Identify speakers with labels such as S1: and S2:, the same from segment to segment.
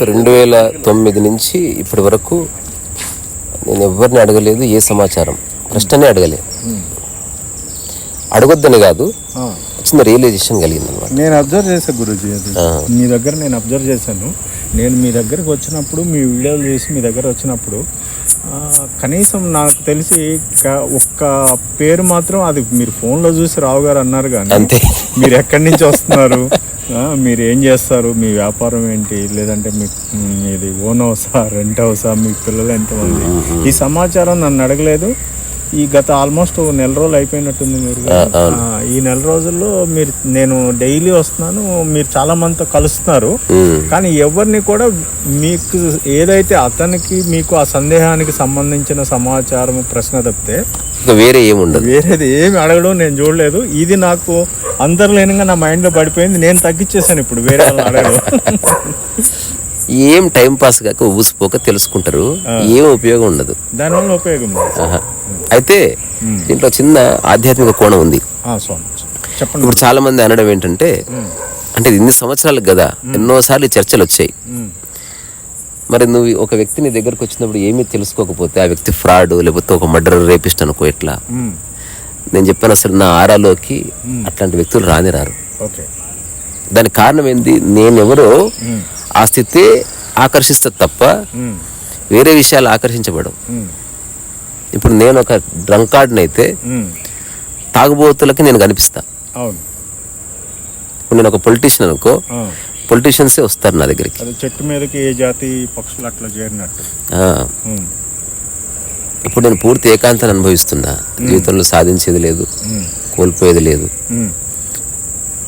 S1: So రెండు వేల తొమ్మిది నుంచి ఇప్పటి వరకు నేను ఎవరిని అడగలేదు ఏ సమాచారం? ప్రశ్ననే అడగలేదు. అడగొద్దని కాదు. చిన్న రియలైజేషన్ కలిగింది అనమాట
S2: నేను అబ్జర్వ్ చేశాను గురుజీ అది. మీ దగ్గర నేను అబ్జర్వ్ చేశాను. నేను మీ దగ్గరకు వచ్చినప్పుడు మీ వీడియోలు చూసి మీ దగ్గర వచ్చినప్పుడు కనీసం నాకు తెలిసి ఒక్క పేరు మాత్రం అది మీరు ఫోన్లో చూసి రావు గారు అన్నారు కానీ
S1: అంతే.
S2: మీరు ఎక్కడి నుంచి వస్తున్నారు? మీరు ఏం చేస్తారు? మీ వ్యాపారం ఏంటి? లేదంటే మీ మీది ఓన్ హౌసా రెంట్ హౌసా? మీ పిల్లలు ఎంతమంది? ఈ సమాచారం నన్ను అడగలేదు. ఈ గత ఆల్మోస్ట్ నెల రోజులు అయిపోయినట్టుంది మీరు ఈ నెల రోజుల్లో మీరు నేను డైలీ వస్తున్నాను మీరు చాలా మందితో కలుస్తున్నారు. కానీ ఎవరిని కూడా మీకు ఏదైతే అతనికి మీకు ఆ సందేహానికి సంబంధించిన సమాచారం ప్రశ్న తప్పితే
S1: వేరే ఏముండదు
S2: వేరేది ఏమి అడగడం నేను చూడలేదు. ఇది నాకు అంతర్లీనంగా నా మైండ్లో పడిపోయింది. నేను తగ్గించేసాను ఇప్పుడు వేరే వాళ్ళని అడగడం.
S1: ఏం టైం పాస్ కాక ఊసిపోక తెలుసుకుంటారు. ఏం ఉపయోగం ఉండదు.
S2: దానివల్ల ఉపయోగం.
S1: అయితే దీంట్లో చిన్న ఆధ్యాత్మిక కోణం ఉంది. ఇప్పుడు చాలా మంది అనడం ఏంటంటే అంటే ఇన్ని సంవత్సరాలకు కదా ఎన్నోసార్లు చర్చలు వచ్చాయి. మరి నువ్వు ఒక వ్యక్తి నీ దగ్గరకు వచ్చినప్పుడు ఏమీ తెలుసుకోకపోతే ఆ వ్యక్తి ఫ్రాడ్ లేకపోతే ఒక మర్డర్ రేపిస్ట్ అనుకో ఎట్లా? నేను చెప్పాను అసలు నా ఆరాలోకి అట్లాంటి వ్యక్తులు రాని రారు
S2: ఓకే.
S1: దానికి కారణం ఏంది? నేనెవరో ఆ స్థితి ఆకర్షిస్తుంది తప్ప వేరే విషయాలు ఆకర్షించబడవు. ఇప్పుడు నేను ఒక డ్రంకార్డ్ని అయితే తాగుబోతులకి నేను కనిపిస్తా. ఇప్పుడు నేను ఒక పొలిటీషియన్ అనుకో పొలిటీషియన్సే వస్తారు నా దగ్గరికి.
S2: చెట్టు మీదకి ఏ జాతి పక్షులు అట్లా చేరినట్టు.
S1: ఇప్పుడు నేను పూర్తి ఏకాంతాన్ని అనుభవిస్తున్నా. జీవితంలో సాధించేది లేదు కోల్పోయేది లేదు.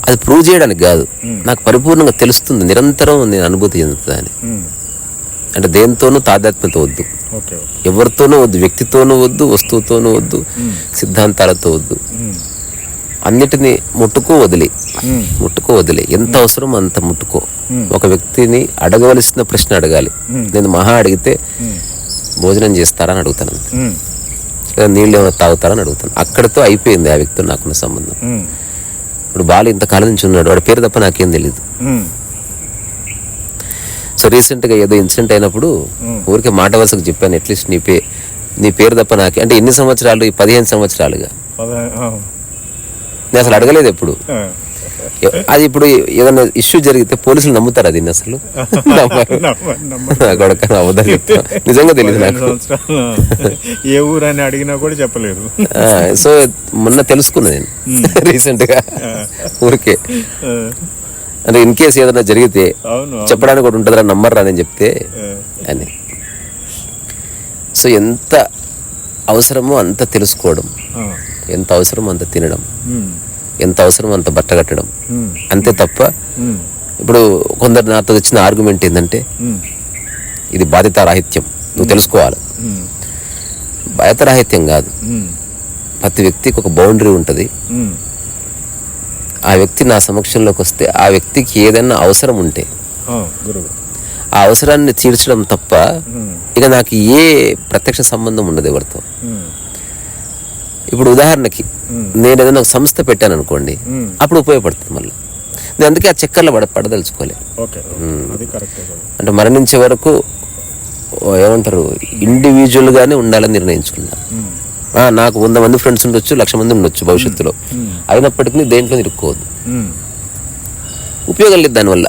S1: అది ప్రూవ్ చేయడానికి కాదు. నాకు పరిపూర్ణంగా తెలుస్తుంది. నిరంతరం నేను అనుభూతి చెందుతుంది అని
S2: ఉమ్,
S1: అంటే దేనితోనూ తాదాత్మ్యత వద్దు. ఎవరితోనూ వద్దు. వ్యక్తితోనూ వద్దు. వస్తువుతోనూ వద్దు. సిద్ధాంతాలతో వద్దు. అన్నిటినీ ముట్టుకో వదిలి. ముట్టుకో వదిలి. ఎంత అవసరం అంత ముట్టుకో. ఒక వ్యక్తిని అడగవలసిన ప్రశ్న అడగాలి. నేను మహా అడిగితే భోజనం చేస్తారా అని అడుగుతాను లేదా నీళ్ళు ఏమైనా తాగుతారా అని అడుగుతాను. అక్కడితో అయిపోయింది ఆ వ్యక్తితో నాకున్న సంబంధం. ఇప్పుడు బాలు ఇంతకాలం నుంచి ఉన్నాడు. వాడి పేరు తప్ప నాకేం తెలియదు సో రీసెంట్గా ఏదో ఇన్సిడెంట్ అయినప్పుడు ఊరికే మాట వరుసకు చెప్పాను అట్లీస్ట్ నీ పే నీ పేరు తప్ప నాకే అంటే ఎన్ని సంవత్సరాలు? ఈ పదిహేను సంవత్సరాలుగా. నేను అసలు అడగలేదు ఎప్పుడు. అది ఇప్పుడు ఏదైనా ఇష్యూ జరిగితే పోలీసులు నమ్ముతారు అది అసలు? కొడుకు చెప్తా నిజంగా తెలియదు నాకు.
S2: ఏ ఊరు అని అడిగినా కూడా చెప్పలేదు.
S1: సో మొన్న తెలుసుకున్నా నేను రీసెంట్గా ఊరికే. అంటే ఇన్ కేసు ఏదైనా జరిగితే చెప్పడానికి కూడా ఉంటుందిరా నమ్మర్రా అని చెప్తే అని. సో ఎంత అవసరమో అంత తెలుసుకోవడం. ఎంత అవసరమో అంత తినడం. ఎంత అవసరమో అంత బట్ట కట్టడం. అంతే తప్ప ఇప్పుడు కొందరు నాతో వచ్చిన ఆర్గ్యుమెంట్ ఏంటంటే ఇది బాధ్యతారాహిత్యం నువ్వు తెలుసుకోవాలి.
S2: ఉమ్,
S1: బాధ్యతారాహిత్యం కాదు. ప్రతి వ్యక్తికి ఒక బౌండరీ ఉంటుంది. ఆ వ్యక్తి నా సమక్షంలోకి వస్తే ఆ వ్యక్తికి ఏదైనా అవసరం ఉంటే
S2: ఆ,
S1: అవసరాన్ని తీర్చడం తప్ప ఇక నాకు ఏ ప్రత్యక్ష సంబంధం ఉండదు ఎవరితో. ఇప్పుడు ఉదాహరణకి. నేను ఏదైనా ఒక సంస్థ పెట్టాను అనుకోండి అప్పుడు ఉపయోగపడుతుంది మళ్ళీ. నేను అందుకే ఆ చక్కర్లో పడ పడదలుచుకోలే. అంటే మరణించే వరకు ఏమంటారు ఇండివిజువల్గానే ఉండాలని నిర్ణయించుకున్నా. నాకు వంద మంది ఫ్రెండ్స్ ఉండొచ్చు లక్ష మంది ఉండొచ్చు భవిష్యత్తులో. అయినప్పటికీ దేంట్లో ఇరుక్కోవద్దు. ఉపయోగం లేదు దానివల్ల.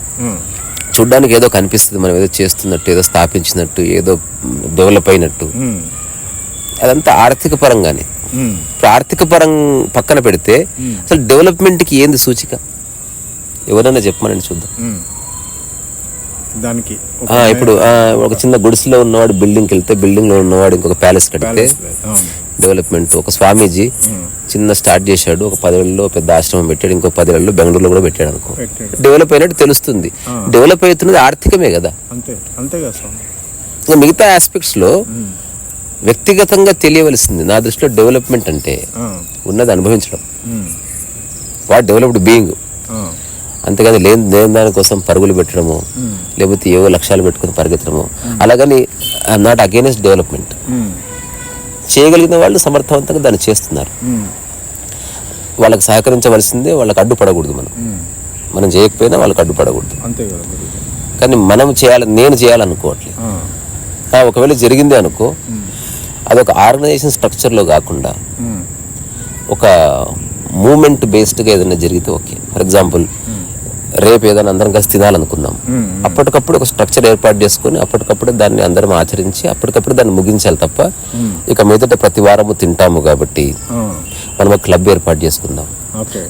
S1: చూడ్డానికి ఏదో కనిపిస్తుంది మనం ఏదో చేస్తున్నట్టు ఏదో స్థాపించినట్టు ఏదో డెవలప్ అయినట్టు. అదంతా ఆర్థిక పరంగానే. ఇప్పుడు ఆర్థిక పరం పక్కన పెడితే అసలు డెవలప్మెంట్కి ఏంది సూచిక? ఎవరైనా చెప్పమని చూద్దాం.
S2: దానికి
S1: ఇప్పుడు ఒక చిన్న గుడిసెలో ఉన్నవాడు బిల్డింగ్కి వెళ్తే బిల్డింగ్లో ఉన్నవాడు ఇంకొక ప్యాలెస్ కడితే డెవలప్మెంట్. ఒక స్వామీజీ చిన్న స్టార్ట్ చేశాడు ఒక పదేళ్ళలో పెద్ద ఆశ్రమం పెట్టాడు ఇంకో పదేళ్ళలో బెంగళూరులో కూడా పెట్టాడు అనుకో. డెవలప్ అయినట్టు తెలుస్తుంది. డెవలప్ అవుతున్నది ఆర్థికమే కదా.
S2: అంతే అంతే కదా స్వామి.
S1: ఇంకా మిగతా ఆస్పెక్ట్స్లో వ్యక్తిగతంగా తెలియవలసింది. నా దృష్టిలో డెవలప్మెంట్ అంటే ఉన్నది అనుభవించడం. What developed being. అంతేగాని లేని లేని దానికోసం పరుగులు పెట్టడము లేకపోతే ఏవో లక్ష్యాలు పెట్టుకుని పరిగెత్తడము. అలాగని ఐఎమ్ నాట్ అగేనెస్ట్ డెవలప్మెంట్ చేయగలిగిన వాళ్ళు సమర్థవంతంగా దాన్ని చేస్తున్నారు. వాళ్ళకి సహకరించవలసిందే వాళ్ళకి అడ్డుపడకూడదు మనం. మనం చేయకపోయినా వాళ్ళకి అడ్డుపడకూడదు. కానీ మనం చేయాలి నేను చేయాలనుకోవట్లేదు. ఒకవేళ జరిగింది అనుకో అదొక ఆర్గనైజేషన్ స్ట్రక్చర్లో కాకుండా ఒక మూమెంట్ బేస్డ్గా ఏదైనా జరిగితే ఓకే. ఫర్ ఎగ్జాంపుల్ రేపు ఏదైనా అందరం కలిసి తినాలనుకుందాం అప్పటికప్పుడు ఒక స్ట్రక్చర్ ఏర్పాటు చేసుకొని అప్పటికప్పుడు దాన్ని అందరం ఆచరించి అప్పటికప్పుడు దాన్ని ముగించాలి తప్ప ఇక మీదట ప్రతి వారము తింటాము కాబట్టి మనం ఒక క్లబ్ ఏర్పాటు చేసుకుందాం.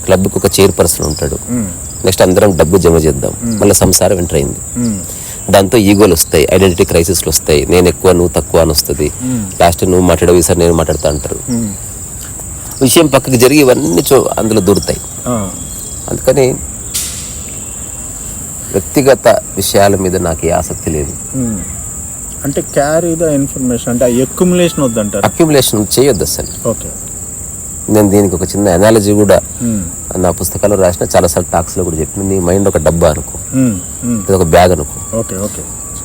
S1: క్లబ్కి ఒక చైర్పర్సన్ ఉంటాడు.
S2: ఉమ్,
S1: నెక్స్ట్ అందరం డబ్బు జమ చేద్దాం. మళ్ళీ సంసారం ఎంటర్ అయింది. దాంతో ఈగోలు వస్తాయి ఐడెంటిటీ క్రైసిస్లు వస్తాయి. నేను ఎక్కువ నువ్వు తక్కువ అని వస్తుంది. లాస్ట్ నువ్వు మాట్లాడవు ఈసారి నేను మాట్లాడుతా అంటారు.
S2: ఉమ్,
S1: విషయం పక్కకి జరిగి ఇవన్నీ చూ అందులో దూరుతాయి. అందుకని వ్యక్తిగత విషయాల మీద నాకు ఏ ఆసక్తి లేదు.
S2: ఉమ్. అంటే క్యారీ ద ఇన్ఫర్మేషన్ అంటే ఎక్యుములేషన్ వద్దంటారు.
S1: అక్యుములేషన్ చేయొద్దు అసలు.
S2: ఓకే
S1: నేను దీనికి ఒక చిన్న అనాలజీ కూడా నా పుస్తకాల్లో రాసిన చాలాసార్లు టాక్స్లో కూడా చెప్పిన నీ మైండ్ ఒక డబ్బా అనుకో. ఇది ఒక బ్యాగ్ అనుకో.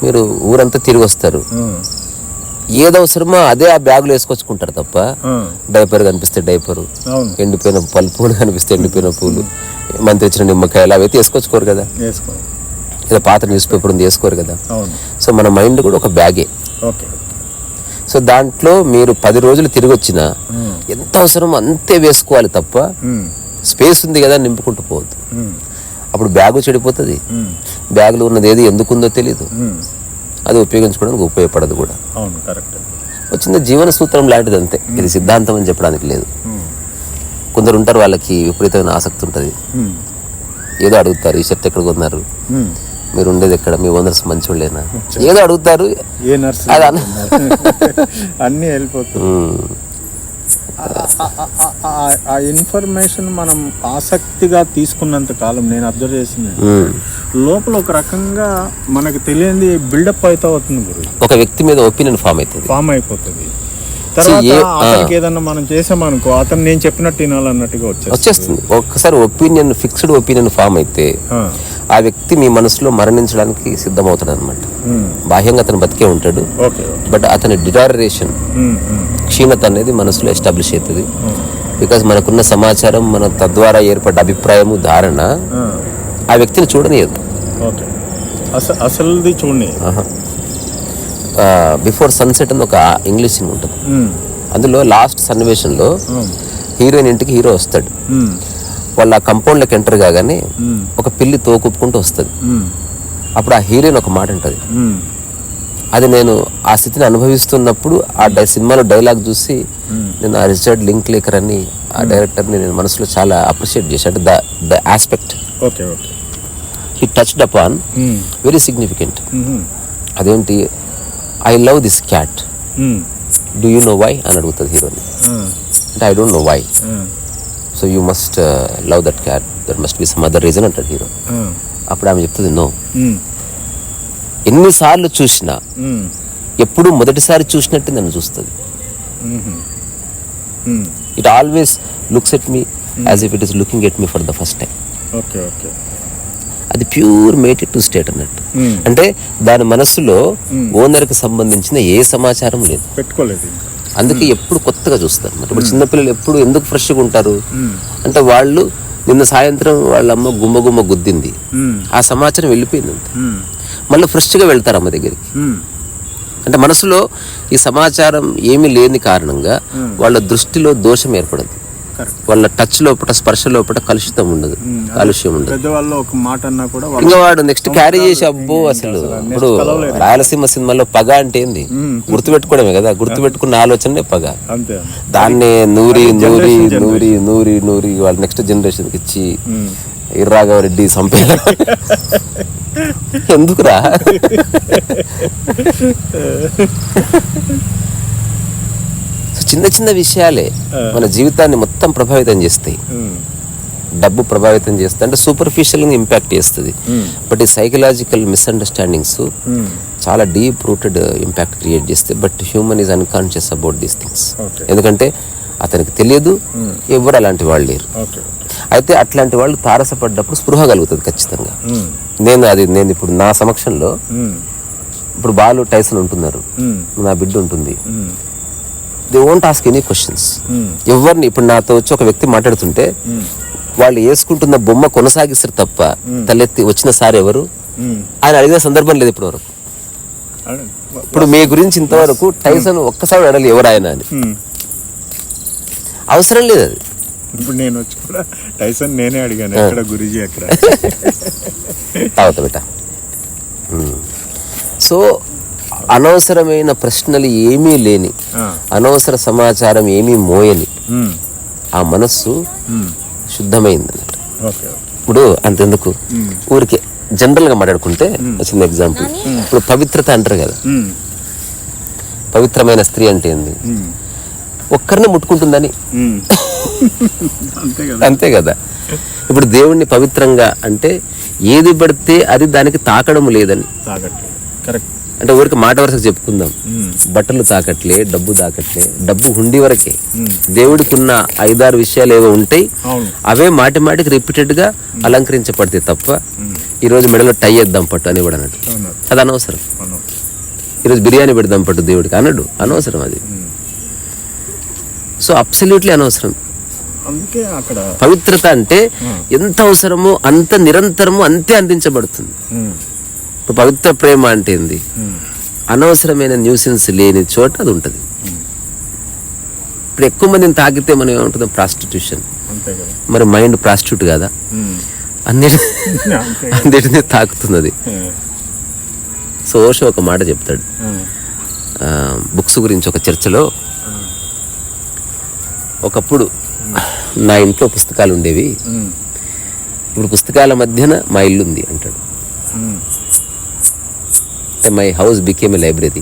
S1: మీరు ఊరంతా తిరిగి వస్తారు. ఏది అవసరమో అదే ఆ బ్యాగులో వేసుకొచ్చుకుంటారు తప్ప డైపర్ కనిపిస్తే డైపరు ఎండిపోయిన పలు పూలు కనిపిస్తే ఎండిపోయిన పూలు మంత్రి ఇచ్చిన నిమ్మకాయలు అవి అయితే వేసుకొచ్చుకోరు కదా. ఏదో పాత న్యూస్ పేపర్ ఉంది వేసుకోరు కదా. సో మన మైండ్ కూడా ఒక బ్యాగే.
S2: ఓకే.
S1: సో దాంట్లో మీరు పది రోజులు తిరిగి వచ్చినా ఎంత అవసరమో అంతే వేసుకోవాలి తప్ప స్పేస్ ఉంది కదా నింపుకుంటూ పోవద్దు. అప్పుడు బ్యాగు చెడిపోతుంది. బ్యాగులో ఉన్నది ఏది ఎందుకుందో తెలియదు అది ఉపయోగించుకోవడానికి ఉపయోగపడదు కూడా. వచ్చింది జీవన సూత్రం లాంటిది అంతే ఇది సిద్ధాంతం అని చెప్పడానికి లేదు. కొందరు ఉంటారు వాళ్ళకి విపరీతమైన ఆసక్తి ఉంటుంది. ఏదో అడుగుతారు ఈ షర్ట్ ఎక్కడ కొన్నారు. మీరు ఉండేది ఎక్కడ? మీ ఓనర్స్ మంచోళ్ళేనా? ఏదో అడుగుతారు.
S2: ఏ నర్స్
S1: అన్న.
S2: వెళ్ళిపోతుంది. ఆ ఇన్ఫర్మేషన్ మనం ఆసక్తిగా తీసుకున్నంత కాలం నేను అబ్జర్వ్ చేసింది. లోపల ఒక రకంగా మనకు తెలియంది బిల్డప్ అవుతా అవుతుంది గురు.
S1: ఒక వ్యక్తి మీద ఒపీనియన్ ఫామ్ అవుతుంది.
S2: ఫామ్ అయిపోతుంది. తర్వాత ఏదన్నా మనం చేసామనుకో అతను నేను చెప్పినట్టు వినాలన్నట్టుగా వచ్చేస్తుంది.
S1: ఒక్కసారి ఒపీనియన్ ఫిక్స్డ్ ఒపీనియన్ ఫామ్ అయితే
S2: ఆ,
S1: వ్యక్తి మీ మనసులో మరణించడానికి సిద్ధమవుతాడు అనమాట బాహ్యంగా అతను బతికే ఉంటాడు. బట్ అతని డిటారరేషన్ క్షీణత అనేది మనసులో ఎస్టాబ్లిష్ అవుతుంది. బికాజ్ మనకున్న సమాచారం మన తద్వారా ఏర్పడ్డ అభిప్రాయము ధారణ
S2: ఆ,
S1: వ్యక్తిని చూడనియదు.
S2: అసలుది చూడండి
S1: బిఫోర్ సన్సెట్ అని ఒక ఇంగ్లీష్ సినిమా ఉంటుంది. అందులో లాస్ట్ సన్నివేశంలో హీరోయిన్ ఇంటికి హీరో వస్తాడు. వాళ్ళ ఆ కంపౌండ్లోకి ఎంటర్ కాగానే ఒక పిల్లి తోకుప్పుకుంటూ వస్తుంది. అప్పుడు ఆ హీరోయిన్ ఒక మాట ఉంటుంది అది నేను ఆ స్థితిని అనుభవిస్తున్నప్పుడు ఆ డై సినిమాలో డైలాగ్ చూసి నేను ఆ రిచర్డ్ లింక్ లేకర్ అని ఆ డైరెక్టర్ని నేను మనసులో చాలా అప్రిషియేట్ చేశాను అంటే the the aspect
S2: okay okay.
S1: He touched upon very significant. అదేంటి? I love this cat. Do you know why? అని అడుగుతుంది హీరోని అంటే I don't know why. So you must love that cat that must be some other reason అంటాడు hero అప్పుడు ఆమె చెప్తుంది no
S2: ఉమ్,
S1: ఎన్నిసార్లు చూసినా
S2: ఉమ్,
S1: ఎప్పుడు మొదటిసారి చూసినట్టు నన్ను చూస్తుంది. It always looks at me as if it is looking at me for the first time
S2: okay okay
S1: అది ప్యూర్ మేటెడ్ టు స్టేట్ అన్నట్టు.
S2: ఉమ్,
S1: అంటే దాని మనసులో ఓనర్కి సంబంధించిన ఏ సమాచారం లేదు.
S2: పెట్టుకోలేదు.
S1: అందుకే ఎప్పుడు కొత్తగా చూస్తారు మరి. ఇప్పుడు చిన్నపిల్లలు ఎప్పుడు ఎందుకు ఫ్రెష్గా ఉంటారు?
S2: ఉమ్,
S1: అంటే వాళ్ళు నిన్న సాయంత్రం వాళ్ళ అమ్మ గుమ్మ గుమ్మ గుద్దింది. ఆ సమాచారం వెళ్ళిపోయింది అంతే. మళ్ళీ ఫ్రెష్గా వెళ్తారు అమ్మ దగ్గరికి. అంటే మనసులో ఈ సమాచారం ఏమీ లేని కారణంగా వాళ్ళ దృష్టిలో దోషం ఏర్పడదు. వాళ్ళ టచ్ లోపల స్పర్శ లోపల కలుషితం ఉండదు కాలుష్యం ఉండదు.
S2: పెద్దవాళ్ళు ఒక మాట అన్నా కూడా
S1: ఇంకా వాడు నెక్స్ట్ క్యారీ చేసి అబ్బో అసలు ఇప్పుడు రాయలసీమ సినిమాలో పగ అంటే ఏంది? గుర్తుపెట్టుకోవడమే కదా? గుర్తుపెట్టుకున్న ఆలోచనే పగ. దాన్ని నూరి నూరి నూరి నూరి నూరి వాళ్ళ నెక్స్ట్ జనరేషన్కి ఇచ్చి ఇర్రాఘవరెడ్డి సంపే ఎందుకురా? చిన్న చిన్న విషయాలే మన జీవితాన్ని మొత్తం ప్రభావితం చేస్తాయి. డబ్బు ప్రభావితం చేస్తుంది అంటే సూపర్ఫిషియల్గా ఇంపాక్ట్ చేస్తుంది. బట్ ఈ సైకలాజికల్ మిస్అండర్స్టాండింగ్స్ చాలా డీప్ రూటెడ్ ఇంపాక్ట్ క్రియేట్ చేస్తాయి. But human is unconscious about these things ఎందుకంటే అతనికి తెలియదు ఎవరు అలాంటి వాళ్ళు లేరు. అయితే అట్లాంటి వాళ్ళు తారసపడ్డప్పుడు స్పృహ కలుగుతుంది ఖచ్చితంగా. నేను అది నేను ఇప్పుడు నా సమక్షంలో ఇప్పుడు బాలు టైసన్ ఉంటున్నారు. నా బిడ్డ ఉంటుంది. They won't ask any questions ఎవరిని ఇప్పుడు నాతో వచ్చి ఒక వ్యక్తి మాట్లాడుతుంటే
S2: ఉమ్,
S1: వాళ్ళు వేసుకుంటున్న బొమ్మ కొనసాగిస్తారు తప్ప తలెత్తి వచ్చిన సార్ ఎవరు?
S2: ఉమ్.
S1: ఆయన అడిగిన సందర్భం లేదు ఇప్పటి వరకు. ఇప్పుడు మీ గురించి ఇంతవరకు టైసన్ ఒక్కసారి అడగలేదు ఎవరు ఆయన అని. అవసరం లేదు అది.
S2: ఇప్పుడు నేను వచ్చి కూడా టైసన్ నేనే అడిగాను ఎక్కడ గురుజీ ఎక్కడ
S1: తాగుతా బిడ్డ. సో అనవసరమైన ప్రశ్నలు ఏమీ లేని. అనవసర సమాచారం ఏమీ మోయని. ఆ మనస్సు. శుద్ధమైంది అన్నట్టు. ఇప్పుడు అంతెందుకు ఊరికే జనరల్గా మాట్లాడుకుంటే చిన్న ఎగ్జాంపుల్ ఇప్పుడు పవిత్రత అంటారు కదా. పవిత్రమైన స్త్రీ అంటే ఏంది. ఒక్కరిని ముట్టుకుంటుందని.
S2: అంతే కదా
S1: ఇప్పుడు దేవుణ్ణి పవిత్రంగా అంటే ఏది పడితే అది దానికి తాకడం లేదని
S2: కరెక్ట్
S1: అంటే ఊరికి మాట వరుసకు చెప్పుకుందాం. బట్టలు తాకట్లే డబ్బు తాకట్లే డబ్బు హుండి వరకే.
S2: ఉమ్.
S1: దేవుడికి ఉన్న ఐదారు విషయాలు ఏవో ఉంటాయి అవే మాటి మాటికి రిపీటెడ్గా అలంకరించబడతాయి తప్ప ఈరోజు మెడలో టై వేద్దాం పట్టు అని కూడా అన్నట్టు అది అనవసరం. ఈరోజు బిర్యానీ పెడదాం పట్టు దేవుడికి అన్నాడు అనవసరం అది. సో అబ్సల్యూట్లీ అనవసరం. పవిత్రత అంటే ఎంత అవసరమో అంత నిరంతరము అంతే అందించబడుతుంది. పవిత్ర ప్రేమ అంటే ఏంది. అనవసరమైన న్యూసెన్స్ లేని చోట అది ఉంటుంది. ఇప్పుడు ఎక్కువ మందిని తాకితే మనం ఏమంటుంది ప్రాస్టిట్యూషన్ మరి మైండ్ ప్రాస్టిట్యూట్ కదా. అన్నిటి అన్నిటినీ
S2: ఉమ్.
S1: సో ఓషో ఒక మాట చెప్తాడు. బుక్స్ గురించి ఒక చర్చలో ఒకప్పుడు నా ఇంట్లో పుస్తకాలు ఉండేవి. ఇప్పుడు పుస్తకాల మధ్యన మా ఇల్లు ఉంది అంటాడు my house became a library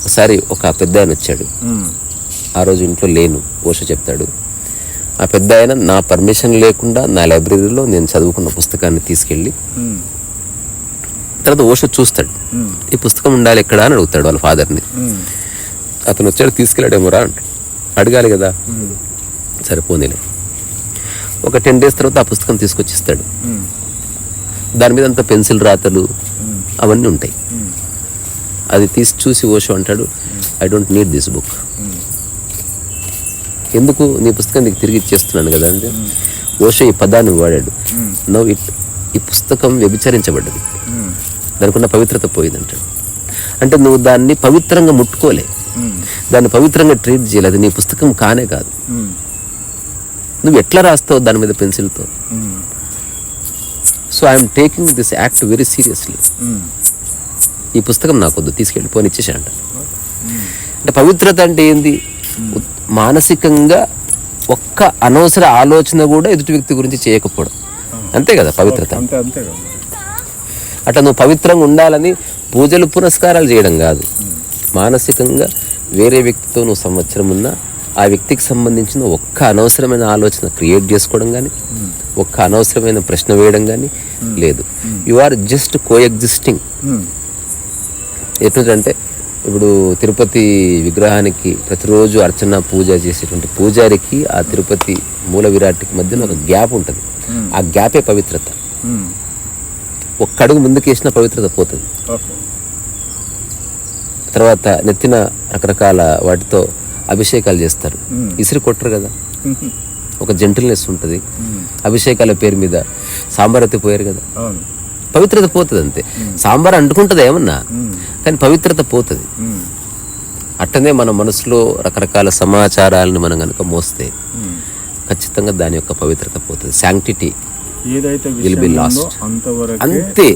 S1: ఒకసారి ఒక పెద్ద ఆయన వచ్చాడు. ఆ రోజు ఇంట్లో లేను ఓషో చెప్తాడు. ఆ పెద్ద ఆయన నా పర్మిషన్ లేకుండా నా లైబ్రరీలో నేను చదువుకున్న పుస్తకాన్ని తీసుకెళ్ళి తర్వాత ఓషో చూస్తాడు. ఈ పుస్తకం ఉండాలి ఎక్కడ? అని అడుగుతాడు వాళ్ళ ఫాదర్ని అతను వచ్చాడు తీసుకెళ్ళాడేమోరా అంటే అడగాలి కదా. సరిపోనిలే ఒక టెన్ డేస్ తర్వాత ఆ పుస్తకం తీసుకొచ్చి ఇస్తాడు. దాని మీద అంత పెన్సిల్ రాతలు అవన్నీ ఉంటాయి. అది తీసి చూసి ఓషో అంటాడు I don't need this book. ఎందుకు? నీ పుస్తకం నీకు తిరిగి ఇచ్చేస్తున్నాను కదా అంటే ఓషో ఈ పదాన్ని వాడాడు. నో ఇట్ ఈ పుస్తకం వ్యభిచరించబడ్డది. దానికి ఉన్న పవిత్రత పోయింది అంటాడు అంటే నువ్వు దాన్ని పవిత్రంగా ముట్టుకోలే. దాన్ని పవిత్రంగా ట్రీట్ చేయలేదు నీ పుస్తకం కానే కాదు. నువ్వు ఎట్లా రాస్తావు దాని మీద పెన్సిల్తో. So I'm taking this act very seriously. ఈ పుస్తకం నాకొద్దు తీసుకెళ్ళి పోని ఇచ్చేసా అంట పవిత్రత అంటే ఏంది? మానసికంగా ఒక్క అనవసర ఆలోచన కూడా ఎదుటి వ్యక్తి గురించి చేయకపోవడం. అంతే కదా పవిత్రత? అట్లా నువ్వు పవిత్రంగా ఉండాలని పూజలు పునస్కారాలు చేయడం కాదు. మానసికంగా వేరే వ్యక్తితో నువ్వు సంవత్సరం ఉన్నా ఆ వ్యక్తికి సంబంధించిన ఒక్క అనవసరమైన ఆలోచన క్రియేట్ చేసుకోవడం కానీ ఒక్క అనవసరమైన ప్రశ్న వేయడం కానీ లేదు you are just coexisting
S2: um.
S1: ఎట్లంటే ఇప్పుడు తిరుపతి విగ్రహానికి ప్రతిరోజు అర్చన పూజ చేసేటువంటి పూజారికి ఆ తిరుపతి మూల విరాట్కి మధ్యన ఒక గ్యాప్ ఉంటుంది ఆ గ్యాపే పవిత్రత. ఒక్క అడుగు ముందుకు వేసిన పవిత్రత పోతుంది తర్వాత నెత్తిన రకరకాల వాటితో అభిషేకాలు చేస్తారు ఇసిరి కొట్టరు కదా
S2: ఉమ్.
S1: ఒక జెంటిల్నెస్ ఉంటుంది. అభిషేకాల పేరు మీద సాంబార్ అయితే పోయారు కదా. పవిత్రత పోతుంది అంతే సాంబార్ అంటుకుంటుంది ఏమన్నా. కానీ పవిత్రత పోతుంది. అట్టనే మన మనసులో రకరకాల సమాచారాలను మనం కనుక మోస్తే. ఖచ్చితంగా దాని యొక్క పవిత్రత పోతుంది. శాంక్టిటీ అంతే.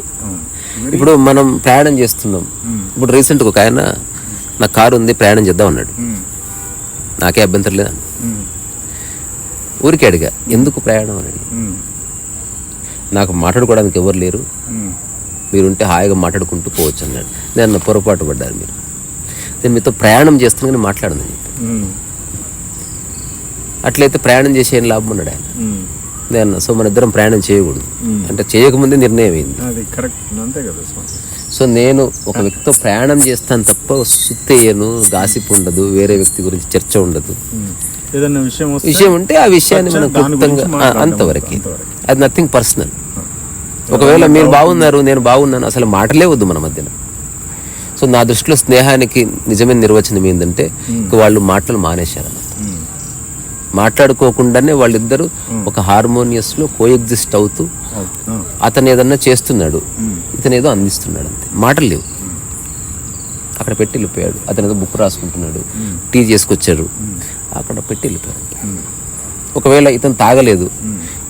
S1: ఇప్పుడు మనం ప్రయాణం చేస్తున్నాం. ఇప్పుడు రీసెంట్గా ఒక ఆయన నా కారు ఉంది ప్రయాణం చేద్దాం అన్నాడు. నాకే అభ్యంతరం లేదు ఊరికే అడిగా ఎందుకు ప్రయాణం? అని నాకు మాట్లాడుకోవడానికి ఎవరు లేరు. మీరుంటే హాయిగా మాట్లాడుకుంటూ పోవచ్చు అన్నాడు. నేను పొరపాటు పడ్డారు మీరు. నేను మీతో ప్రయాణం చేస్తాను కానీ మాట్లాడను చెప్పి అట్లయితే ప్రయాణం చేసే ఏం లాభం అన్నాడు ఆయన. నేను సో మన ఇద్దరం ప్రయాణం చేయకూడదు. అంటే చేయకముందే నిర్ణయం అయింది. సో నేను ఒక వ్యక్తితో ప్రయాణం చేస్తాను తప్ప సుత్తేయను గాసిప్ ఉండదు వేరే వ్యక్తి గురించి చర్చ ఉండదు.
S2: ఏదైనా విషయం
S1: విషయం ఉంటే ఆ విషయాన్ని మనం క్లుప్తంగా అంతవరకు. అది నథింగ్ పర్సనల్ ఒకవేళ మీరు బాగున్నారు నేను బాగున్నాను అసలు మాటలే వద్దు మన మధ్యన. సో నా దృష్టిలో స్నేహానికి నిజమైన నిర్వచనం ఏంటంటే ఇక వాళ్ళు మాటలు మానేశారు అన్నమాట.
S2: ఉమ్.
S1: మాట్లాడుకోకుండానే వాళ్ళిద్దరూ ఒక హార్మోనియస్లో కో ఎగ్జిస్ట్ అవుతూ. అతను ఏదన్నా చేస్తున్నాడు ఇతను ఏదో అందిస్తున్నాడు అంతే. మాటలు లేవు. అక్కడ పెట్టి వెళ్ళిపోయాడు. అతను ఏదో బుక్ రాసుకుంటున్నాడు. టీ చేసుకొచ్చాడు అక్కడ పెట్టి వెళ్ళిపోయాడు. ఒకవేళ ఇతను తాగలేదు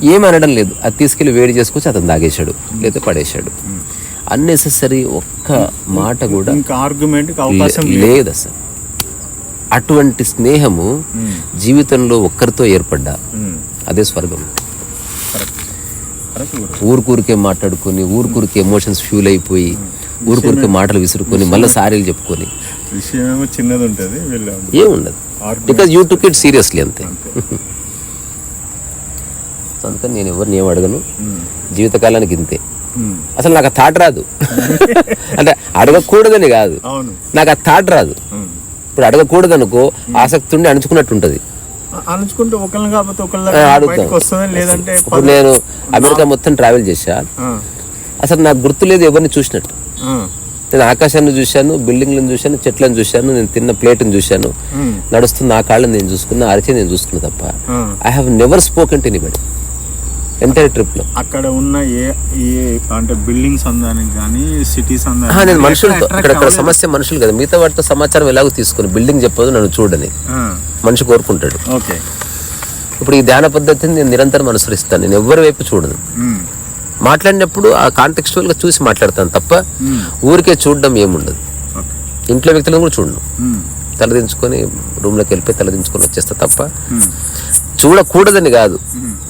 S1: ఏం అనడం లేదు. అది తీసుకెళ్ళి వేడి చేసుకొచ్చి అతను తాగేశాడు లేదా పడేశాడు. అన్నెసెసరీ ఒక్క మాట కూడా లే- లేదు. అసలు. అటువంటి స్నేహము జీవితంలో ఒక్కరితో ఏర్పడ్డా? అదే స్వర్గం. ఊరుకూరికే మాట్లాడుకొని ఊరుకూరికే ఎమోషన్స్ ఫ్యూల్ అయిపోయి ఊరుకూరికే మాటలు విసురుకొని మళ్ళీ సారీలు చెప్పుకొని.
S2: విషయం చిన్నది ఉంటుంది
S1: ఏముండదు. Because you took it seriously అంతే. అందుకని నేను ఎవరిని ఏం అడగను. జీవితకాలానికి ఇంతే. అసలు నాకు ఆ థాట్ రాదు. అంటే అడగకూడదని కాదు. నాకు ఆ థాట్ రాదు. ఇప్పుడు అడగకూడదనుకో ఆసక్తి ఉండి అణుచుకున్నట్టు ఉంటుంది
S2: ఒకళ్ళని కాకపోతే లేదంటే
S1: ఇప్పుడు నేను అమెరికా మొత్తం ట్రావెల్ చేశా. అసలు నాకు గుర్తులేదు ఎవరిని చూసినట్టు. నేను ఆకాశాన్ని చూశాను బిల్డింగ్లను చూశాను చెట్లను చూశాను నేను తిన్న ప్లేట్ని చూశాను. నడుస్తున్న ఆ కాళ్ళని నేను చూసుకున్నా అరిచి నేను చూసుకున్నా తప్ప. I have never spoken to anybody entire ట్రిప్లో
S2: అక్కడ ఉన్న ఏ ఏ అంటే బిల్డింగ్స్ అందానికి కానీ సిటీస్ అందానికి
S1: నేను మనుషులతో ఇక్కడ. సమస్య మనుషులు కదా. మిగతా వాటితో సమాచారం ఎలాగో తీసుకుని బిల్డింగ్ చెప్పదు నన్ను చూడని. మనిషి కోరుకుంటాడు.
S2: ఓకే.
S1: ఇప్పుడు ఈ ధ్యాన పద్ధతిని నేను నిరంతరం అనుసరిస్తాను. నేను ఎవరి వైపు చూడను. మాట్లాడినప్పుడు ఆ కాంటెక్స్చువల్గా చూసి మాట్లాడతాను తప్ప
S2: ఉమ్,
S1: ఊరికే చూడడం ఏముండదు. ఇంట్లో వ్యక్తులను కూడా చూడను.
S2: ఉమ్,
S1: తలదించుకొని రూమ్లోకి వెళ్ళిపోయి తలదించుకొని వచ్చేస్తా తప్ప
S2: ఉమ్,
S1: చూడకూడదని కాదు.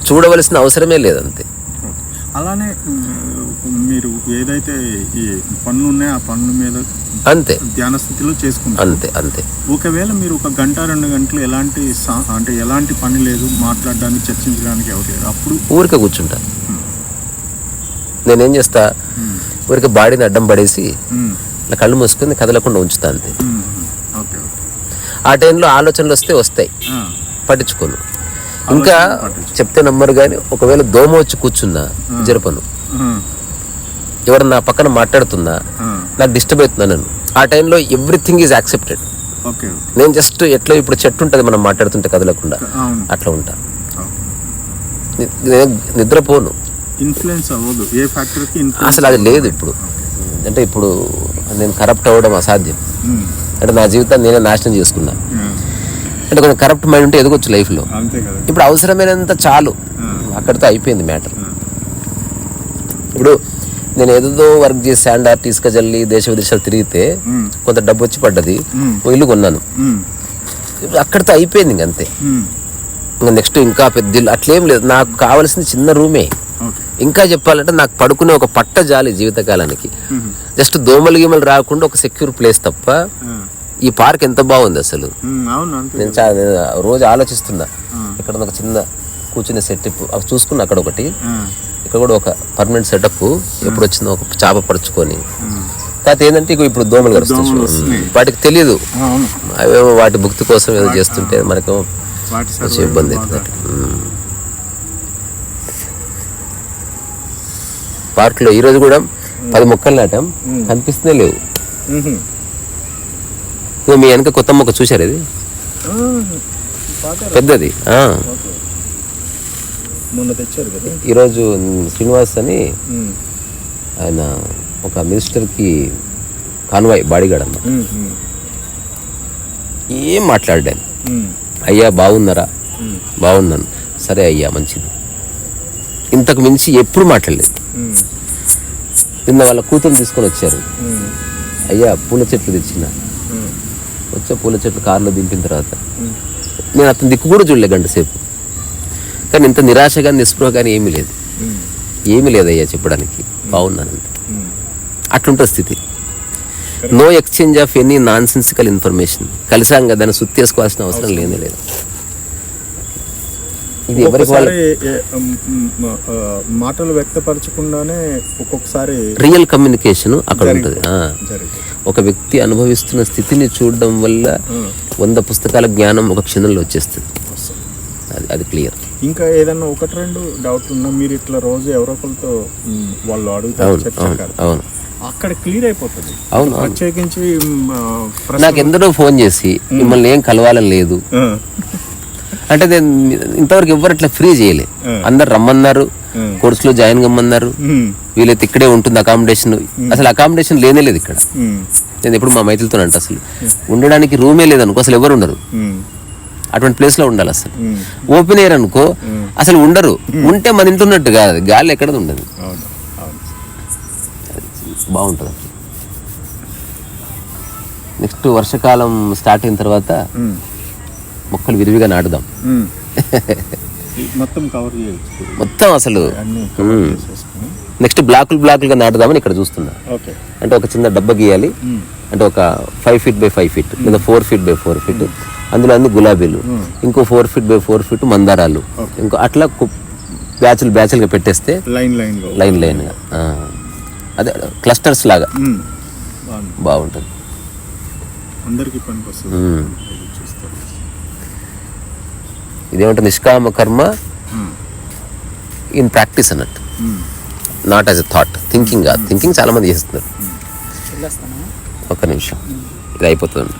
S1: చూడవలసిన అవసరమే లేదంతే.
S2: అలానే మీరు ఏదైతే ఈ పనులు ఉన్నాయో ఆ పనుల మీద
S1: అంతే.
S2: ధ్యాన స్థితిలో చేసుకుంటారు.
S1: అంతే అంతే.
S2: ఒకవేళ మీరు ఒక గంట రెండు గంటలు ఎలాంటి అంటే ఎలాంటి పని లేదు మాట్లాడడానికి చర్చించడానికి ఎవరు లేరు అప్పుడు
S1: ఊరికే కూర్చుంటా. నేనేం చేస్తా? ఊరికే బాడీని అడ్డం పడేసి ఇలా కళ్ళు మూసుకొని కదలకుండా ఉంచుతా అంతే. ఆ టైంలో ఆలోచనలు వస్తే వస్తాయి. పట్టించుకోను. ఇంకా. చెప్తే నమ్మరు కానీ ఒకవేళ దోమ వచ్చి కూర్చున్నా జరపను. ఎవరు నా పక్కన మాట్లాడుతున్నా నాకు డిస్టర్బ్ అవుతున్నా నన్ను? ఆ టైంలో ఎవ్రీథింగ్ ఈజ్ యాక్సెప్టెడ్. నేను జస్ట్ ఎట్లా ఇప్పుడు చెట్టు ఉంటుంది మనం మాట్లాడుతుంటే కదలకుండా అట్లా ఉంటా. ని- నేను నిద్రపోను.
S2: ఇన్ఫ్లుయెన్స్ అవ్వదు. ఏ ఫ్యాక్టర్కి
S1: అసలు అది లేదు ఇప్పుడు. అంటే ఇప్పుడు నేను కరప్ట్ అవ్వడం అసాధ్యం. అంటే నా జీవితాన్ని నేనే నాశనం చేసుకున్నా. అంటే కొంచెం కరప్ట్ మైండ్ ఉంటే ఎదగొచ్చు లైఫ్లో. ఇప్పుడు అవసరమైనంత చాలు. అక్కడితో అయిపోయింది మ్యాటర్. ఇప్పుడు నేను ఏదో వర్క్ చేసి శాండ్ ఆర్ట్ ఇసుక జల్లి దేశ విదేశాలు తిరిగితే కొంత డబ్బు వచ్చి పడ్డది. ఓ ఇల్లు కొన్నాను. అక్కడితో అయిపోయింది ఇంక అంతే.
S2: ఉమ్,
S1: ఇంకా నెక్స్ట్ ఇంకా పెద్ద ఇల్లు అట్లేం లేదు. నాకు కావాల్సింది చిన్న రూమే ఇంకా చెప్పాలంటే నాకు పడుకునే ఒక పట్ట జాలి జీవితకాలానికి. జస్ట్ దోమలు గీమలు రాకుండా ఒక సెక్యూర్ ప్లేస్ తప్ప ఈ పార్క్ ఎంత బాగుంది అసలు? నేను రోజు ఆలోచిస్తున్నా. ఇక్కడ ఒక చిన్న కూర్చునే సెటప్ అవి చూసుకున్నా అక్కడ ఒకటి. ఇక్కడ కూడా ఒక పర్మనెంట్ సెటప్ ఎప్పుడు వచ్చిందో ఒక చాప పరుచుకొని. కాకపోతే ఏంటంటే ఇప్పుడు దోమలు
S2: వస్తున్నాయి.
S1: వాటికి తెలియదు అవేమో వాటి భుక్తి కోసం ఏదో చేస్తుంటే మనకేమో
S2: survival
S1: ఇబ్బంది అవుతుంది. పార్క్లో ఈరోజు కూడా పది మొక్కలు నాటాం. కనిపిస్తూనే లేవు. మీ వెనక కొత్త మొక్క చూశారు ఇది? పెద్దది. ఆ.
S2: ఓకే. మొన్న తెచ్చారు కదా?
S1: ఈరోజు శ్రీనివాస్ అని ఆయన ఒక మినిస్టర్కి కాన్వాయ్ బాడీగార్డ్ అన్నమాట ఏం మాట్లాడాను అయ్యా బాగున్నారా? బాగున్నాను. సరే అయ్యా మంచిది. ఇంతకు మించి ఎప్పుడు మాట్లాడలేదు. నిన్న వాళ్ళ కూతురు తీసుకొని వచ్చారు. అయ్యా పూల చెట్లు తెచ్చిన. వచ్చే పూల చెట్లు కారులో దింపిన తర్వాత. నేను అతని దిక్కు కూడా చూడలే గంట సేపు. కానీ ఇంత నిరాశ కానీ నిస్పృహ కానీ ఏమీ లేదు. ఏమీ లేదయ్యా చెప్పడానికి. బాగున్నానంతే
S2: ఉమ్.
S1: అట్లుంటుంది స్థితి. No exchange of any nonsensical information కలిసాం కదా దాన్ని సుత్తి వేసుకోవాల్సిన అవసరం లేనే లేదు. ఇది ఎవరికి
S2: మాటలు వ్యక్తపరచకుండానే ఒక్కొక్కసారి
S1: రియల్ కమ్యూనికేషన్ అక్కడ ఉంటుంది. ఒక వ్యక్తి అనుభవిస్తున్న స్థితిని చూడడం వల్ల వంద పుస్తకాల జ్ఞానం ఒక క్షణంలో వచ్చేస్తుంది. అది అది క్లియర్
S2: ఇంకా ఏదన్నా ఒకటి రెండు డౌట్లు ఉన్నా మీరు ఇట్లా రోజు ఎవరో ఒకరితో వాళ్ళు అడుగుతారు
S1: అవును
S2: అక్కడ క్లియర్ అయిపోతుంది.
S1: అవును
S2: ప్రత్యేకించి
S1: నాకు ఎందరో ఫోన్ చేసి మిమ్మల్ని ఏం కలవాలని లేదు. అంటే నేను ఇంతవరకు ఎవరు అట్లా ఫ్రీ చేయలే. అందరు రమ్మన్నారు కోర్సులో జాయిన్ కమ్మన్నారు వీలైతే ఇక్కడే ఉంటుంది అకామిడేషన్ అసలు అకామిడేషన్ లేనే లేదు ఇక్కడ. నేను ఎప్పుడు మా మైతులతో అంట అసలు. ఉండడానికి రూమే లేదనుకో అసలు ఎవరు ఉండరు. అటువంటి ప్లేస్లో ఉండాలి అసలు. ఓపెన్ ఎయిర్ అనుకో అసలు ఉండరు. ఉంటే మన ఇంటి ఉన్నట్టు కాదు. గాలి ఎక్కడ ఉండదు. బాగుంటుంది నెక్స్ట్ వర్షాకాలం స్టార్ట్ అయిన తర్వాత మొక్కలు విరివిగా నాటుదాం.
S2: మొత్తం కవర్ చేయొచ్చు
S1: మొత్తం అసలు. నెక్స్ట్ బ్లాకులు బ్లాకులుగా నాటుదామని ఇక్కడ చూస్తున్నా. అంటే ఒక చిన్న డబ్బా గీయాలి. అంటే ఒక five feet by five feet లేదా four feet by four feet. అందులో అన్ని గులాబీలు ఇంకో four feet by four feet మందారాలు. ఇంకో అట్లా బ్యాచులు బ్యాచులుగా పెట్టేస్తే
S2: లైన్ లైన్
S1: లైన్ లైన్గా. అదే క్లస్టర్స్ లాగా. బాగుంటుంది.
S2: అందరికి పనికి వస్తుంది
S1: ఉమ్.
S2: ఇది చూస్తారు
S1: ఇదేమంటే నిష్కామ కర్మ ఇన్ ప్రాక్టీస్ అన్నట్టు. Not as a thought thinking కాదు. థింకింగ్ చాలా మంది చేస్తున్నారు. ఒక్క నిమిషం. ఇది అయిపోతుంది